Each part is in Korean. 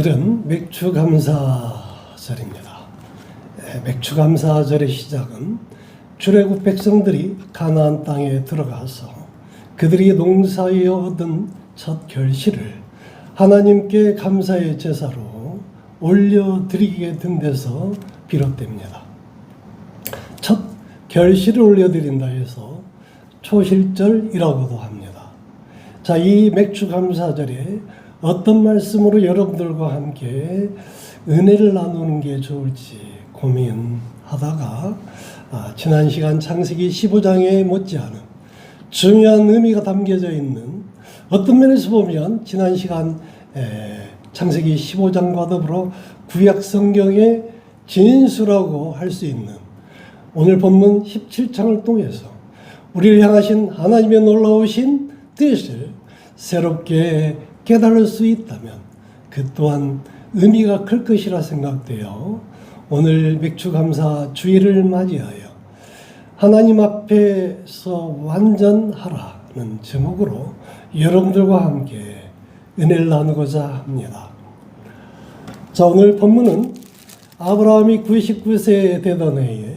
오늘은 맥주 감사절입니다. 예, 맥주 감사절의 시작은 출애굽 백성들이 가나안 땅에 들어가서 그들이 농사에 얻은 첫 결실을 하나님께 감사의 제사로 올려드리게 된 데서 비롯됩니다. 첫 결실을 올려드린다 해서 초실절이라고도 합니다. 자, 이 맥주 감사절에 어떤 말씀으로 여러분들과 함께 은혜를 나누는 게 좋을지 고민하다가 아, 지난 시간 창세기 15장에 못지않은 중요한 의미가 담겨져 있는 어떤 면에서 보면 지난 시간 에, 창세기 15장과 더불어 구약 성경의 진수라고 할 수 있는 오늘 본문 17장을 통해서 우리를 향하신 하나님의 놀라우신 뜻을 새롭게 깨달을 수 있다면 그 또한 의미가 클 것이라 생각되어 오늘 맥주 감사 주일을 맞이하여 하나님 앞에서 완전하라는 제목으로 여러분들과 함께 은혜를 나누고자 합니다. 자, 오늘 본문은 아브라함이 99세 되던 해에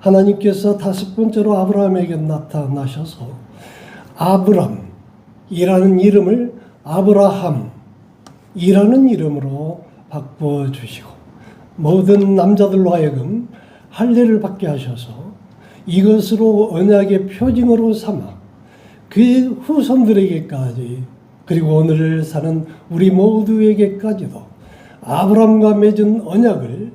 하나님께서 다섯 번째로 아브라함에게 나타나셔서 아브람이라는 이름을 아브라함이라는 이름으로 바꿔 주시고 모든 남자들로 하여금 할례를 받게 하셔서 이것으로 언약의 표징으로 삼아 그 후손들에게까지 그리고 오늘 사는 우리 모두에게까지도 아브람과 맺은 언약을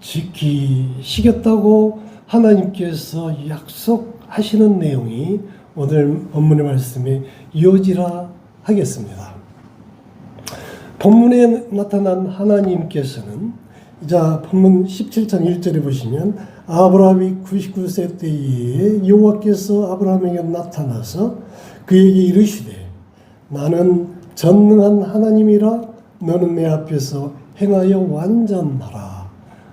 지키시겠다고 하나님께서 약속하시는 내용이 오늘 본문의 말씀에 이어지라 하겠습니다. 본문에 나타난 하나님께서는 자 본문 17장 1절에 보시면 아브라함이 99세 때에 여호와께서 아브라함에게 나타나서 그에게 이르시되 나는 전능한 하나님이라 너는 내 앞에서 행하여 완전하라.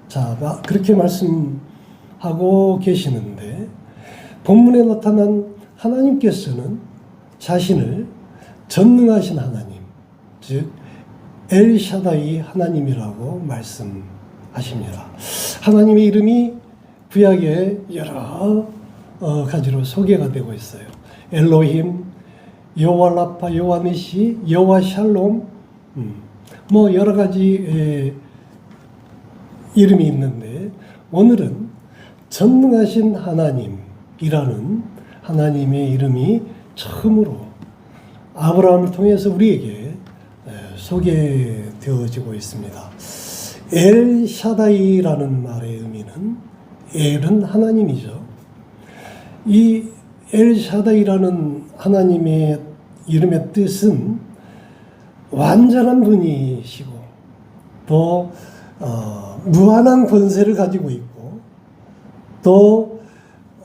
자 그렇게 말씀하고 계시는데 본문에 나타난 하나님께서는 자신을 전능하신 하나님, 즉 엘샤다이 하나님이라고 말씀하십니다. 하나님의 이름이 구약에 여러 어, 가지로 소개가 되고 있어요. 엘로힘, 여호와 라파, 여호와 샬롬, 음, 뭐 여러 가지 에, 이름이 있는데 오늘은 전능하신 하나님이라는 하나님의 이름이 처음으로 아브라함을 통해서 우리에게 소개되어지고 있습니다. 엘 샤다이라는 말의 의미는 엘은 하나님이죠. 이 엘 샤다이라는 하나님의 이름의 뜻은 완전한 분이시고 또 어, 무한한 권세를 가지고 있고 또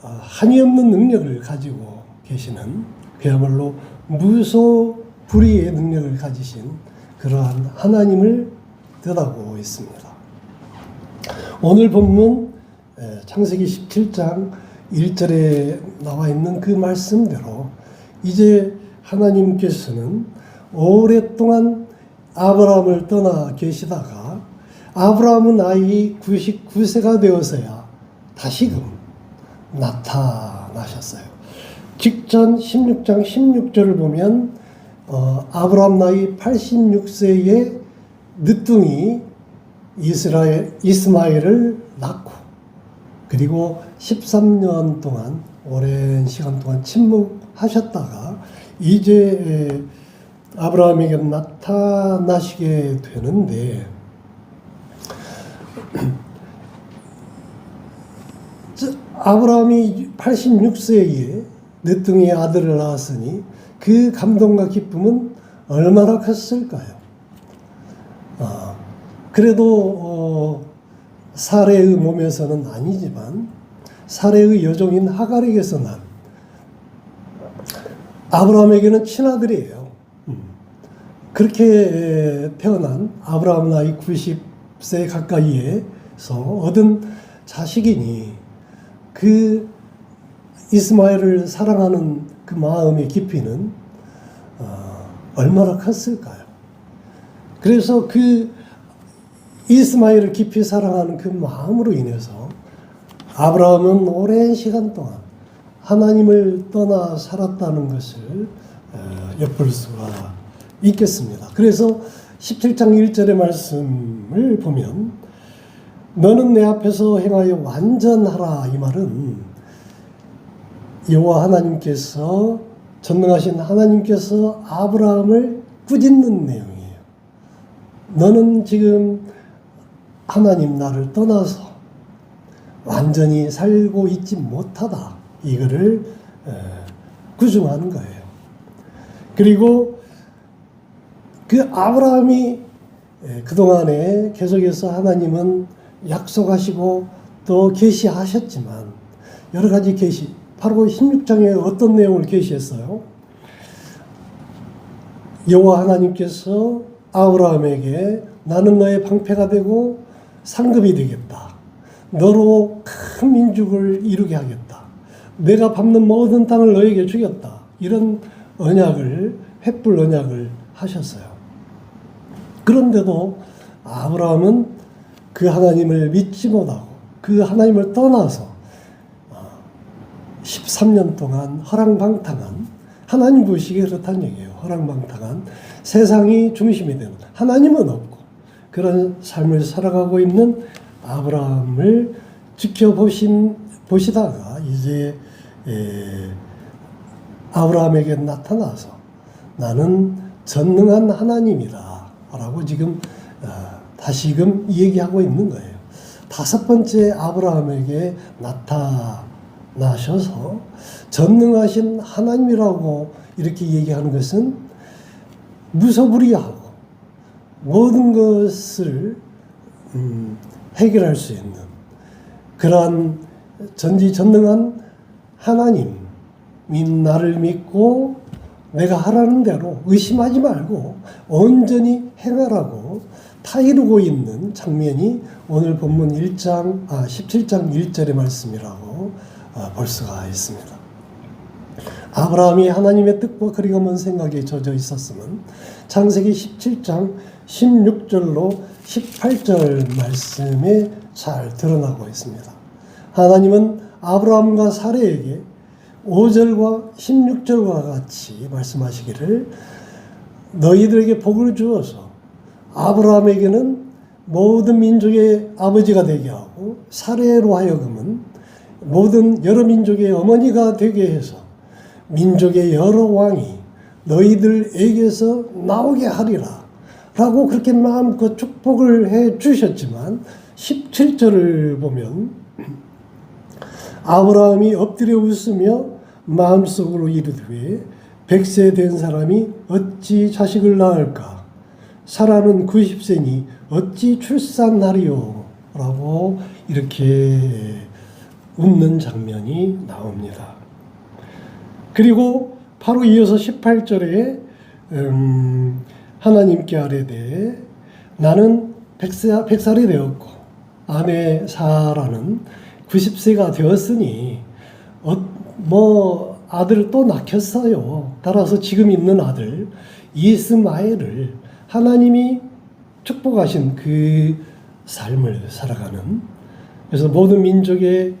어, 한이 없는 능력을 가지고 계시는 그야말로 무소불위의 능력을 가지신 그러한 하나님을 뜻하고 있습니다. 오늘 본문 창세기 17장 1절에 나와 있는 그 말씀대로 이제 하나님께서는 오랫동안 아브라함을 떠나 계시다가 아브라함은 나이 99세가 되어서야 다시금 나타나셨어요. 직전 16장 16절을 보면 어, 아브라함 나이 86세에 늦둥이 이스라엘 이스마엘을 낳고 그리고 13년 동안 오랜 시간 동안 침묵하셨다가 이제 아브라함에게 나타나시게 되는데 아브라함이 86세에 늦둥이 아들을 낳았으니 그 감동과 기쁨은 얼마나 컸을까요? 아, 그래도 어, 사례의 몸에서는 아니지만 사례의 여종인 하갈에게서 난 아브라함에게는 친아들이에요. 음. 그렇게 태어난 아브라함 나이 90세 가까이에서 얻은 자식이니 그 이스마엘을 사랑하는 그 마음의 깊이는 어, 얼마나 컸을까요? 그래서 그 이스마엘을 깊이 사랑하는 그 마음으로 인해서 아브라함은 오랜 시간 동안 하나님을 떠나 살았다는 것을 어, 엿볼 수가 있겠습니다. 그래서 17장 1절의 말씀을 보면 너는 내 앞에서 행하여 완전하라 이 말은 여호와 하나님께서 전능하신 하나님께서 아브라함을 꾸짖는 내용이에요. 너는 지금 하나님 나를 떠나서 완전히 살고 있지 못하다. 이거를 에, 구중하는 거예요. 그리고 그 아브라함이 에, 그동안에 계속해서 하나님은 약속하시고 또 계시하셨지만 여러 가지 계시 바로 16장에 어떤 내용을 계시했어요? 여호와 하나님께서 아브라함에게 나는 너의 방패가 되고 상급이 되겠다. 너로 큰 민족을 이루게 하겠다. 내가 밟는 모든 땅을 너에게 주겠다. 이런 언약을 횃불 언약을 하셨어요. 그런데도 아브라함은 그 하나님을 믿지 못하고 그 하나님을 떠나서 13년 동안 허랑방탕한 하나님 보시기에 그렇다는 얘기예요. 허랑방탕한 세상이 중심이 되는 하나님은 없고 그런 삶을 살아가고 있는 아브라함을 지켜보신 보시다가 이제 에, 아브라함에게 나타나서 나는 전능한 하나님이다라고 지금 어, 다시금 얘기하고 있는 거예요. 다섯 번째 아브라함에게 나타 나셔서 전능하신 하나님이라고 이렇게 얘기하는 것은 무소불위하고 모든 것을 음, 해결할 수 있는 그러한 전지전능한 하나님이 나를 믿고 내가 하라는 대로 의심하지 말고 온전히 행하라고 타이르고 있는 장면이 오늘 본문 1장, 아, 17장 1절의 말씀이라고 아, 볼 수가 있습니다. 아브라함이 하나님의 뜻과 그리움은 생각에 젖어 있었으면 창세기 17장 16절로 18절 말씀에 잘 드러나고 있습니다. 하나님은 아브라함과 사례에게 5절과 16절과 같이 말씀하시기를 너희들에게 복을 주어서 아브라함에게는 모든 민족의 아버지가 되게 하고 사례로 하여금은 모든 여러 민족의 어머니가 되게 해서 민족의 여러 왕이 너희들에게서 나오게 하리라. 라고 그렇게 마음껏 축복을 해 주셨지만 17절을 보면 아브라함이 엎드려 웃으며 마음속으로 이르되 백세 된 사람이 어찌 자식을 낳을까 사라는 90세니 어찌 출산하리요 라고 이렇게 웃는 장면이 나옵니다. 그리고 바로 이어서 18절에 음, 하나님께 아뢰되 나는 백세, 백살이 되었고 아내 사라는 90세가 되었으니 어, 뭐 아들을 또 낳겠어요. 따라서 지금 있는 아들 이스마엘을 하나님이 축복하신 그 삶을 살아가는 그래서 모든 민족의 에,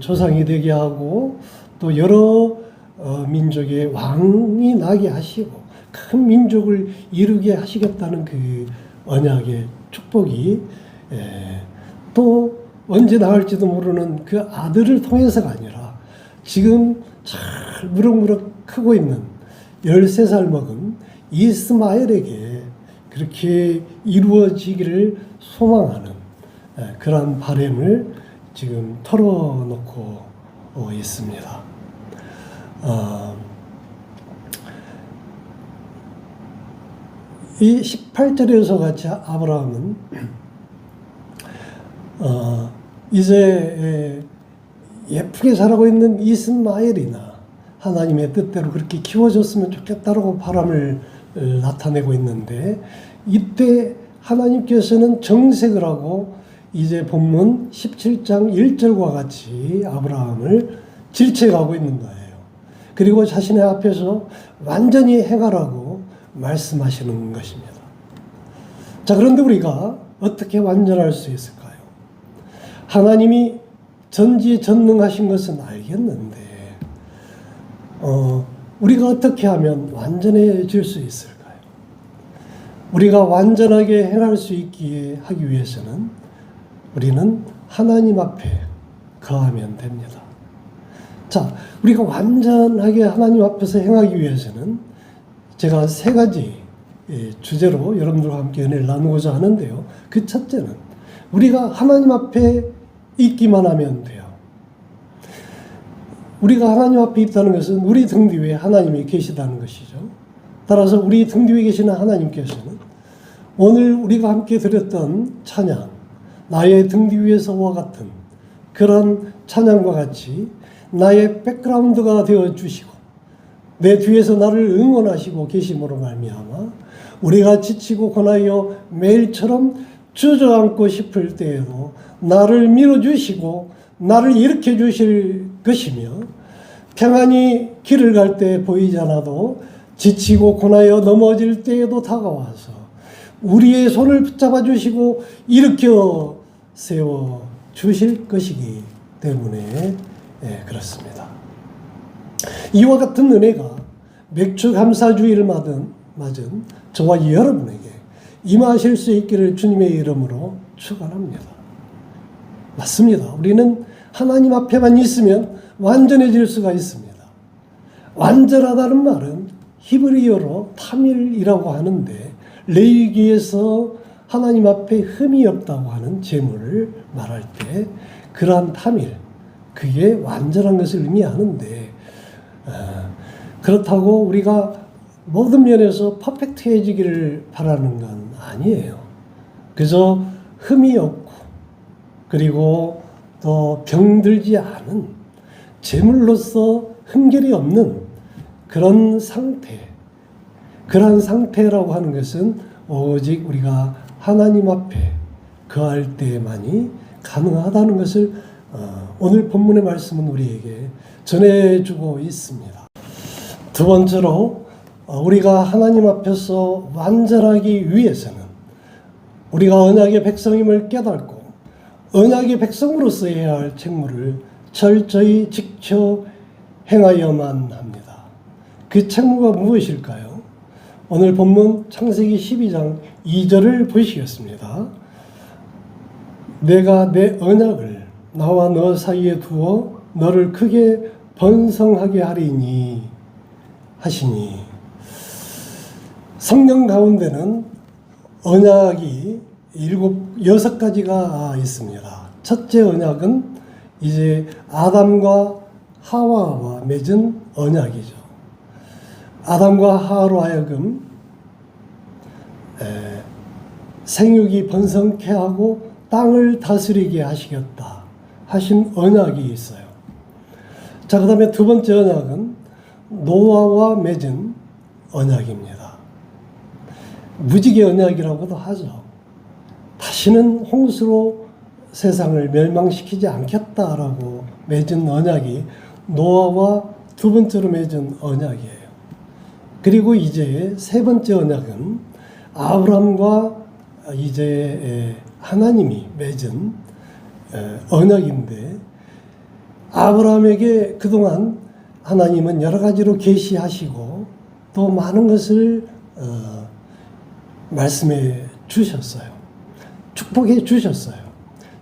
조상이 되게 하고 또 여러 어, 민족의 왕이 나게 하시고 큰 민족을 이루게 하시겠다는 그 언약의 축복이 에, 또 언제 나올지도 모르는 그 아들을 통해서가 아니라 지금 잘 무럭무럭 크고 있는 13살 먹은 이스마엘에게 그렇게 이루어지기를 소망하는 에, 그러한 바램을 지금 털어놓고 어, 있습니다. 어, 이 18절에서 같이 아브라함은 어, 이제 예쁘게 살아고 있는 이스마엘이나 하나님의 뜻대로 그렇게 키워줬으면 좋겠다라고 바람을 어, 나타내고 있는데 이때 하나님께서는 정색을 하고 이제 본문 17장 1절과 같이 아브라함을 질책하고 있는 거예요. 그리고 자신의 앞에서 완전히 행하라고 말씀하시는 것입니다. 자, 그런데 우리가 어떻게 완전할 수 있을까요? 하나님이 전지전능하신 것은 알겠는데, 어, 우리가 어떻게 하면 완전해질 수 있을까요? 우리가 완전하게 행할 수 있기에 하기 위해서는 우리는 하나님 앞에 거하면 됩니다. 자, 우리가 완전하게 하나님 앞에서 행하기 위해서는 제가 세 가지 예, 주제로 여러분들과 함께 은혜를 나누고자 하는데요. 그 첫째는 우리가 하나님 앞에 있기만 하면 돼요. 우리가 하나님 앞에 있다는 것은 우리 등 뒤에 하나님이 계시다는 것이죠. 따라서 우리 등 뒤에 계시는 하나님께서는 오늘 우리가 함께 드렸던 찬양, 나의 등 뒤에서와 같은 그런 찬양과 같이 나의 백그라운드가 되어 주시고 내 뒤에서 나를 응원하시고 계심으로 말미암아 우리가 지치고 고나여 매일처럼 주저앉고 싶을 때에도 나를 밀어주시고 나를 일으켜 주실 것이며 평안히 길을 갈 때 보이지 않아도 지치고 고나여 넘어질 때에도 다가와서 우리의 손을 붙잡아 주시고 일으켜 세워 주실 것이기 때문에 예, 그렇습니다. 이와 같은 은혜가 맥주 감사주의를 맞은, 맞은 저와 여러분에게 임하실 수 있기를 주님의 이름으로 축원합니다. 맞습니다. 우리는 하나님 앞에만 있으면 완전해질 수가 있습니다. 완전하다는 말은 히브리어로 타밀이라고 하는데 레위기에서 하나님 앞에 흠이 없다고 하는 제물을 말할 때 그러한 타밀 그게 완전한 것을 의미하는데 어, 그렇다고 우리가 모든 면에서 퍼펙트해지기를 바라는 건 아니에요. 그저 흠이 없고 그리고 또 병들지 않은 제물로서 흠결이 없는 그런 상태, 그러한 상태라고 하는 것은 오직 우리가 하나님 앞에 거할 때만이 가능하다는 것을 어, 오늘 본문의 말씀은 우리에게 전해주고 있습니다. 두 번째로 어, 우리가 하나님 앞에서 완전하기 위해서는 우리가 언약의 백성임을 깨닫고 언약의 백성으로서 해야 할 책무를 철저히 지켜 행하여만 합니다. 그 책무가 무엇일까요? 오늘 본문 창세기 12장 2절을 보시겠습니다. 내가 내 언약을 나와 너 사이에 두어 너를 크게 번성하게 하리니 하시니 성경 가운데는 언약이 일곱 여섯 가지가 있습니다. 첫째 언약은 이제 아담과 하와와 맺은 언약이죠. 아담과 하와로 하여금 에, 생육이 번성케 하고 땅을 다스리게 하시겠다 하신 언약이 있어요. 자, 그 다음에 두 번째 언약은 노아와 맺은 언약입니다. 무지개 언약이라고도 하죠. 다시는 홍수로 세상을 멸망시키지 않겠다라고 맺은 언약이 노아와 두 번째로 맺은 언약이에요. 그리고 이제 세 번째 언약은 아브람과 이제 하나님이 맺은 언약인데 아브라함에게 그동안 하나님은 여러 가지로 계시하시고 또 많은 것을 어, 말씀해 주셨어요. 축복해 주셨어요.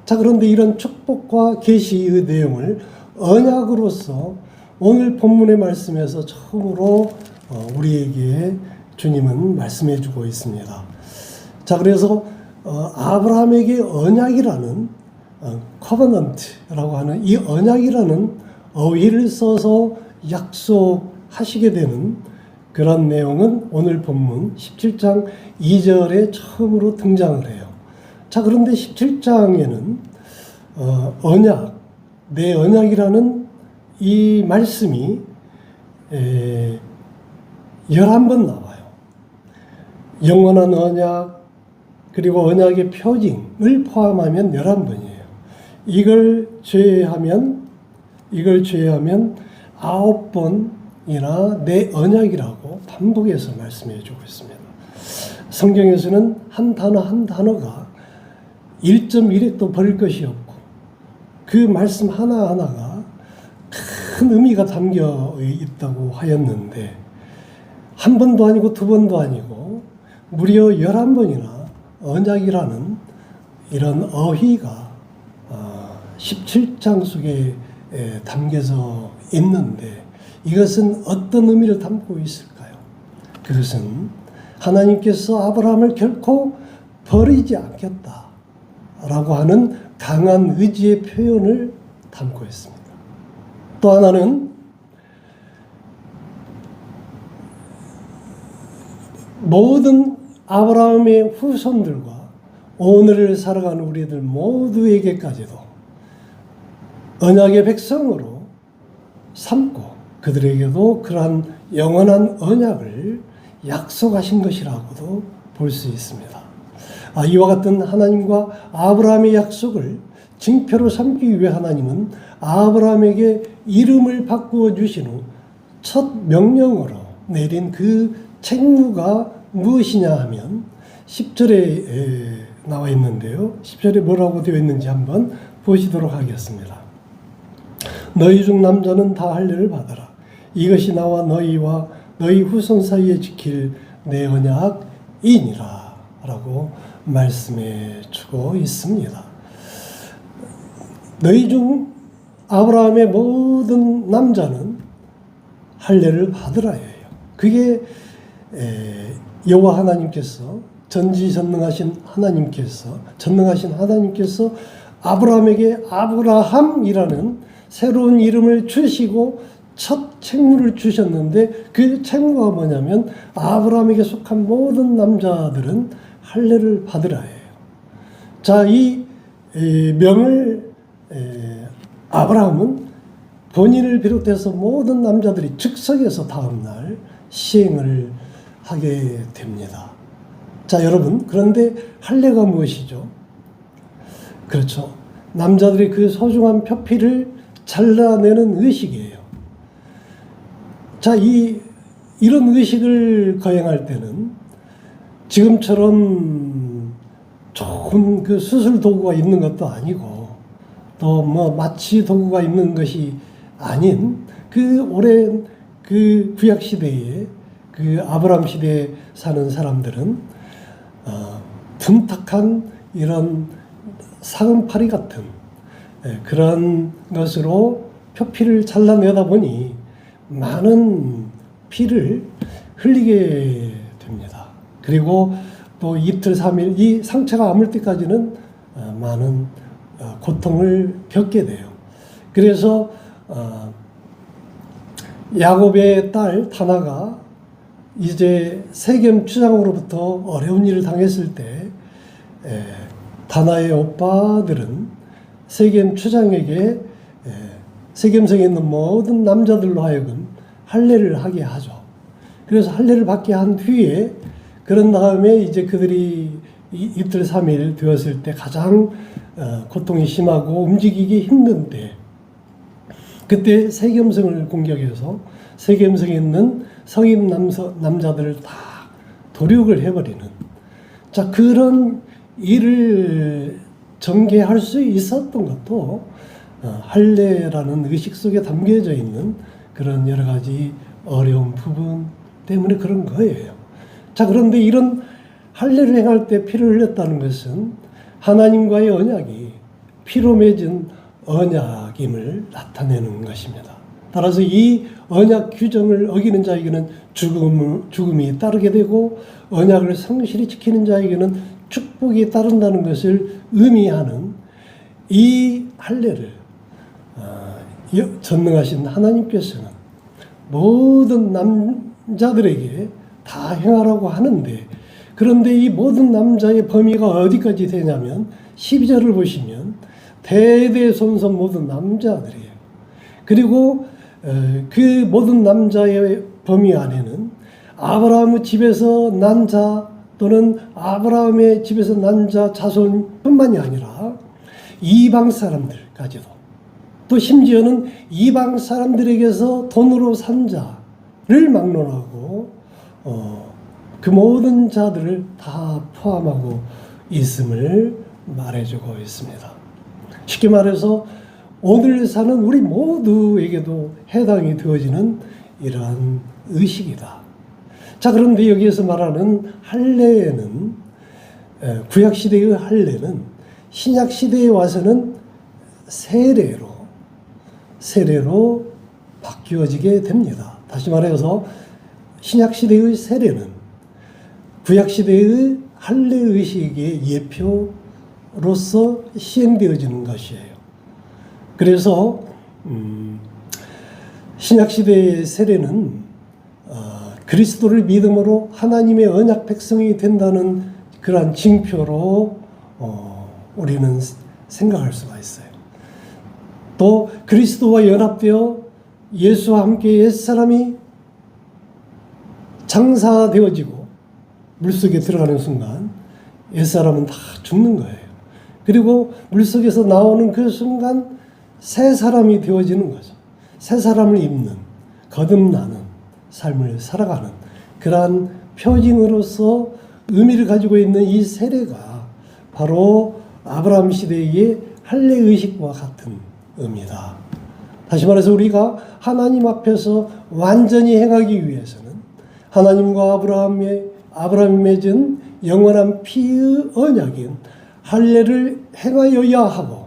자 그런데 이런 축복과 계시의 내용을 언약으로서 오늘 본문의 말씀에서 처음으로 어, 우리에게 주님은 말씀해 주고 있습니다. 자 그래서 어, 아브라함에게 언약이라는 커버넌트라고 하는 이 언약이라는 어휘를 써서 약속하시게 되는 그런 내용은 오늘 본문 17장 2절에 처음으로 등장을 해요. 자, 그런데 17장에는 어, 언약, 내 언약이라는 이 말씀이 에, 11번 나와요. 영원한 언약, 그리고 언약의 표징을 포함하면 11번이에요. 이걸 제외하면, 이걸 제외하면 9번이나 내 언약이라고 반복해서 말씀해 주고 있습니다. 성경에서는 한 단어 한 단어가 1.1획도 버릴 것이 없고 그 말씀 하나하나가 큰 의미가 담겨 있다고 하였는데 한 번도 아니고 두 번도 아니고 무려 11번이나 언약이라는 이런 어휘가 17장 속에 에, 담겨져 있는데 이것은 어떤 의미를 담고 있을까요? 그것은 하나님께서 아브라함을 결코 버리지 않겠다 라고 하는 강한 의지의 표현을 담고 있습니다. 또 하나는 모든 아브라함의 후손들과 오늘을 살아가는 우리들 모두에게까지도 언약의 백성으로 삼고 그들에게도 그러한 영원한 언약을 약속하신 것이라고도 볼 수 있습니다. 아, 이와 같은 하나님과 아브라함의 약속을 징표로 삼기 위해 하나님은 아브라함에게 이름을 바꾸어 주신 후 첫 명령으로 내린 그 책무가 무엇이냐 하면 10절에 나와 있는데요. 10절에 뭐라고 되어 있는지 한번 보시도록 하겠습니다. 너희 중 남자는 다 할례를 받아라. 이것이 나와 너희와 너희 후손 사이에 지킬 내 언약이니라. 라고 말씀해 주고 있습니다. 너희 중 아브라함의 모든 남자는 할례를 받으라 해요. 그게 여호와 하나님께서 전지전능하신 하나님께서 전능하신 하나님께서 아브라함에게 아브라함이라는 새로운 이름을 주시고 첫 책무를 주셨는데 그 책무가 뭐냐면 아브라함에게 속한 모든 남자들은 할례를 받으라 해요. 자, 이 명을 아브라함은 본인을 비롯해서 모든 남자들이 즉석에서 다음날 시행을 하게 됩니다. 자, 여러분, 그런데 할례가 무엇이죠? 그렇죠. 남자들이 그 소중한 표피를 잘라내는 의식이에요. 자, 이, 이런 의식을 거행할 때는 지금처럼 좋은 그 수술 도구가 있는 것도 아니고 또 뭐 마취 도구가 있는 것이 아닌 그 오랜 그 구약 시대에 그 아브람 시대에 사는 사람들은 어, 둔탁한 이런 사금파리 같은 예, 그런 것으로 표피를 잘라내다 보니 많은 피를 흘리게 됩니다. 그리고 또 이틀 삼일 이 상처가 아물 때까지는 어, 많은 어, 고통을 겪게 돼요. 그래서 어, 야곱의 딸 다나가 이제 세겜 추장으로부터 어려운 일을 당했을 때 에, 다나의 오빠들은 세겜 추장에게 에, 세겜성에 있는 모든 남자들로 하여금 할례를 하게 하죠. 그래서 할례를 받게 한 뒤에 그런 다음에 이제 그들이 이틀 삼일 되었을 때 가장 어, 고통이 심하고 움직이기 힘든 때 그때 세겜성을 공격해서 세겜성에 있는 성인 남서, 남자들을 다 도륙을 해버리는 자 그런 일을 전개할 수 있었던 것도 어, 할례라는 의식 속에 담겨져 있는 그런 여러 가지 어려운 부분 때문에 그런 거예요. 자 그런데 이런 할례를 행할 때 피를 흘렸다는 것은 하나님과의 언약이 피로 맺은 언약임을 나타내는 것입니다. 따라서 이 언약 규정을 어기는 자에게는 죽음, 죽음이 따르게 되고 언약을 성실히 지키는 자에게는 축복이 따른다는 것을 의미하는 이 할례를 어, 전능하신 하나님께서는 모든 남자들에게 다 행하라고 하는데 그런데 이 모든 남자의 범위가 어디까지 되냐면 12절을 보시면 대대손손 모든 남자들이에요. 그리고 어, 그 모든 남자의 범위 안에는 아브라함의 집에서 난 자 또는 아브라함의 집에서 난 자 자손뿐만이 아니라 이방 사람들까지도 또 심지어는 이방 사람들에게서 돈으로 산 자를 막론하고 어, 그 모든 자들을 다 포함하고 있음을 말해주고 있습니다. 쉽게 말해서 오늘 사는 우리 모두에게도 해당이 되어지는 이러한 의식이다. 자, 그런데 여기에서 말하는 할례에는 에, 구약 시대의 할례는 신약 시대에 와서는 세례로 세례로 바뀌어지게 됩니다. 다시 말해서 신약 시대의 세례는 구약 시대의 할례 의식의 예표로서 시행되어지는 것이에요. 그래서 음, 신약 시대의 세례는 어, 그리스도를 믿음으로 하나님의 언약 백성이 된다는 그러한 징표로 어, 우리는 생각할 수가 있어요. 또 그리스도와 연합되어 예수와 함께 옛 사람이 장사되어지고 물속에 들어가는 순간 옛사람은 다 죽는 거예요. 그리고 물속에서 나오는 그 순간 새 사람이 되어지는 거죠. 새 사람을 입는 거듭나는 삶을 살아가는 그러한 표징으로서 의미를 가지고 있는 이 세례가 바로 아브라함 시대의 할례 의식과 같은 의미다. 다시 말해서 우리가 하나님 앞에서 완전히 행하기 위해서는 하나님과 아브라함의 아브라함이 맺은 영원한 피의 언약인 할례를 행하여야 하고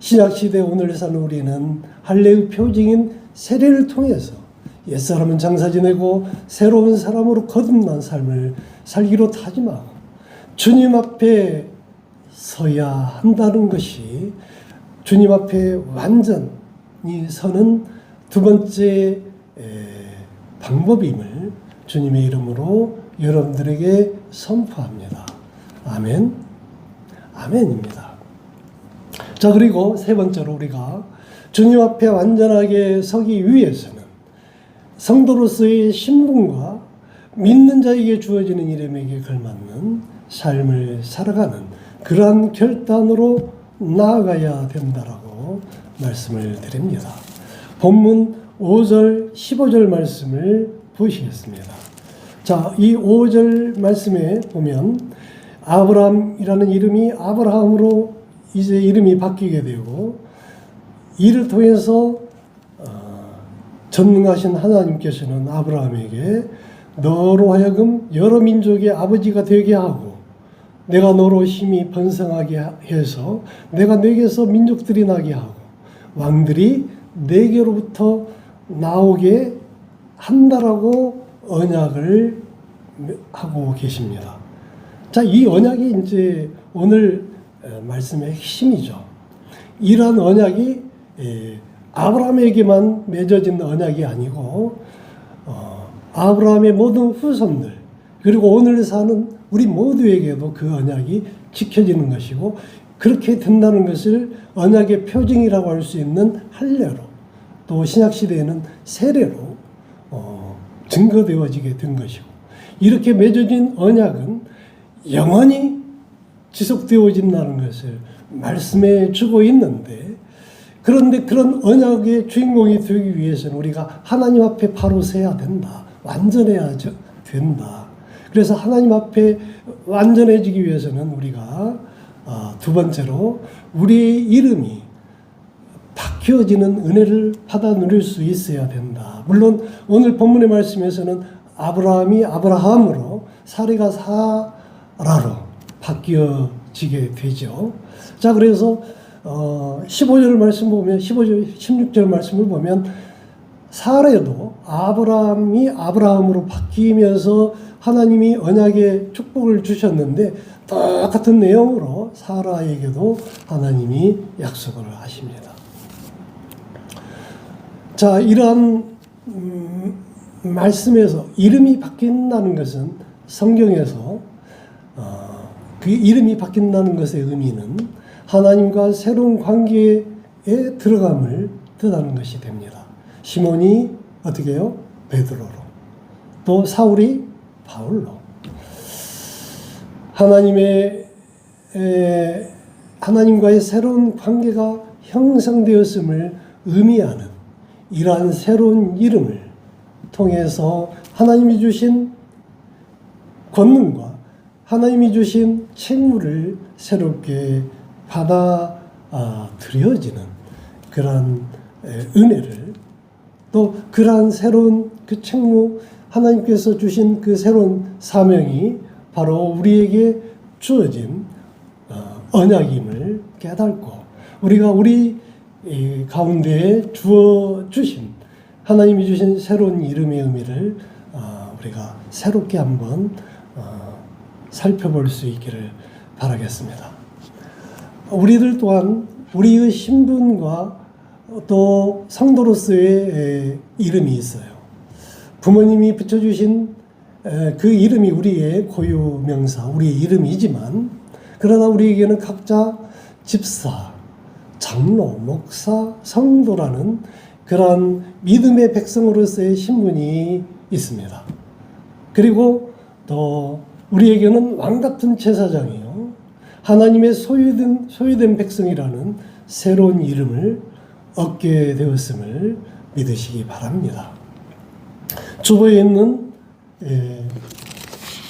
신약 시대 오늘 사는 우리는 할례의 표징인 세례를 통해서 옛사람은 장사 지내고 새로운 사람으로 거듭난 삶을 살기로 다짐하고 주님 앞에 서야 한다는 것이 주님 앞에 완전히 서는 두 번째 에, 방법임을 주님의 이름으로 여러분들에게 선포합니다. 아멘. 아멘입니다. 자, 그리고 세 번째로 우리가 주님 앞에 완전하게 서기 위해서는 성도로서의 신분과 믿는 자에게 주어지는 이름에게 걸맞는 삶을 살아가는 그러한 결단으로 나아가야 된다라고 말씀을 드립니다. 본문 5절, 15절 말씀을 보시겠습니다. 자, 이 5절 말씀에 보면 아브라함이라는 이름이 아브라함으로 이제 이름이 바뀌게 되고 이를 통해서 어, 전능하신 하나님께서는 아브라함에게 너로 하여금 여러 민족의 아버지가 되게 하고 내가 너로 힘이 번성하게 해서 내가 내게서 민족들이 나게 하고 왕들이 내게로부터 나오게 한다라고 언약을 하고 계십니다. 자, 이 언약이 이제 오늘 말씀의 핵심이죠. 이러한 언약이 아브라함에게만 맺어진 언약이 아니고 어, 아브라함의 모든 후손들 그리고 오늘 사는 우리 모두에게도 그 언약이 지켜지는 것이고 그렇게 된다는 것을 언약의 표징이라고 할 수 있는 할례로 또 신약 시대에는 세례로 어, 증거되어지게 된 것이고 이렇게 맺어진 언약은 영원히 지속되어진다는 것을 말씀해 주고 있는데 그런데 그런 언약의 주인공이 되기 위해서는 우리가 하나님 앞에 바로 서야 된다. 완전해야 된다. 그래서 하나님 앞에 완전해지기 위해서는 우리가 어, 두 번째로 우리의 이름이 바뀌어지는 은혜를 받아 누릴 수 있어야 된다. 물론 오늘 본문의 말씀에서는 아브라함이 아브라함으로 사리가 사라로 바뀌어지게 되죠. 자, 그래서 어, 15절 말씀 보면 15절 16절 말씀을 보면 사례도 아브라함이 아브라함으로 바뀌면서 하나님이 언약의 축복을 주셨는데 똑같은 내용으로 사라에게도 하나님이 약속을 하십니다. 자, 이러한 음, 말씀에서 이름이 바뀐다는 것은 성경에서 어, 그 이름이 바뀐다는 것의 의미는 하나님과 새로운 관계에 들어감을 뜻하는 것이 됩니다. 시몬이 어떻게 해요? 베드로로. 또 사울이 바울로. 하나님의 에, 하나님과의 새로운 관계가 형성되었음을 의미하는 이러한 새로운 이름을 통해서 하나님이 주신 권능과 하나님이 주신 책무를 새롭게 받아 아, 들여지는 그러한 에, 은혜를 또 그러한 새로운 그 책무 하나님께서 주신 그 새로운 사명이 바로 우리에게 주어진 어, 언약임을 깨닫고 우리가 우리 이 가운데에 주어 주신 하나님이 주신 새로운 이름의 의미를 어, 우리가 새롭게 한번 어, 살펴볼 수 있기를 바라겠습니다. 우리들 또한 우리의 신분과 또 성도로서의 에, 이름이 있어요. 부모님이 붙여주신 에, 그 이름이 우리의 고유 명사, 우리의 이름이지만 그러나 우리에게는 각자 집사, 장로, 목사, 성도라는 그러한 믿음의 백성으로서의 신분이 있습니다. 그리고 또 우리에게는 왕 같은 제사장이요. 하나님의 소유된, 소유된 백성이라는 새로운 이름을 얻게 되었음을 믿으시기 바랍니다. 주보에 있는 예,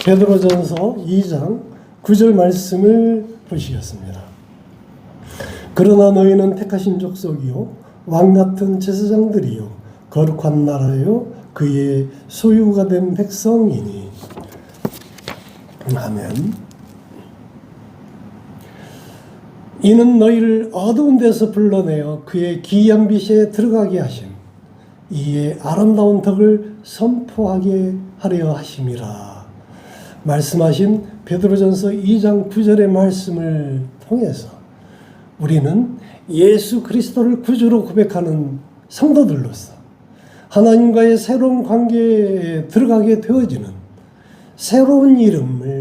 베드로전서 2장 9절 말씀을 보시겠습니다. 그러나 너희는 택하신 족속이요 왕 같은 제사장들이요 거룩한 나라요 그의 소유가 된 백성이니 아멘. 이는 너희를 어두운 데서 불러내어 그의 기이한 빛에 들어가게 하심 이에 아름다운 덕을 선포하게 하려 하심이라 말씀하신 베드로전서 2장 9절의 말씀을 통해서 우리는 예수 그리스도를 구주로 고백하는 성도들로서 하나님과의 새로운 관계에 들어가게 되어지는 새로운 이름을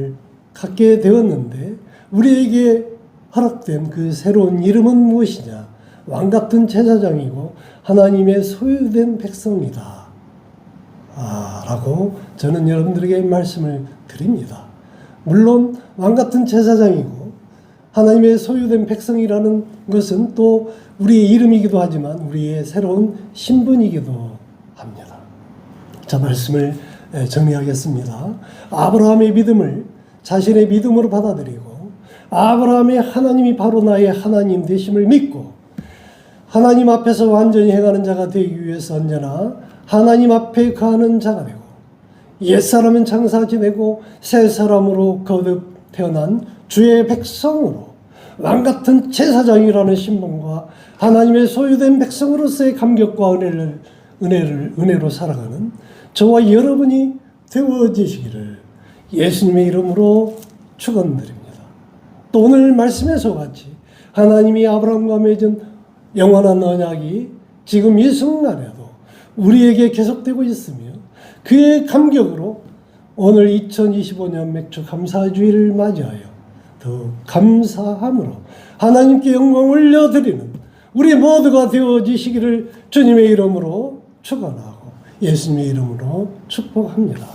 갖게 되었는데 우리에게 허락된 그 새로운 이름은 무엇이냐? 왕 같은 제사장이고 하나님의 소유된 백성이다. 아, 라고 저는 여러분들에게 말씀을 드립니다. 물론 왕 같은 제사장이고 하나님의 소유된 백성이라는 것은 또 우리의 이름이기도 하지만 우리의 새로운 신분이기도 합니다. 자, 말씀을 정리하겠습니다. 아브라함의 믿음을 자신의 믿음으로 받아들이고 아브라함의 하나님이 바로 나의 하나님 되심을 믿고 하나님 앞에서 완전히 행하는 자가 되기 위해서 언제나 하나님 앞에 가는 자가 되고 옛사람은 장사 지내고 새 사람으로 거듭 태어난 주의 백성으로 왕 같은 제사장이라는 신분과 하나님의 소유된 백성으로서의 감격과 은혜를 은혜를 은혜로 살아가는 저와 여러분이 되어지시기를 예수님의 이름으로 축원드립니다. 또 오늘 말씀에서 같이 하나님이 아브라함과 맺은 영원한 언약이 지금 이 순간에도 우리에게 계속되고 있으며 그의 감격으로 오늘 2025년 맥주 감사주의를 맞이하여 더 감사함으로 하나님께 영광 올려드리는 우리 모두가 되어지시기를 주님의 이름으로 축원하고 예수님의 이름으로 축복합니다.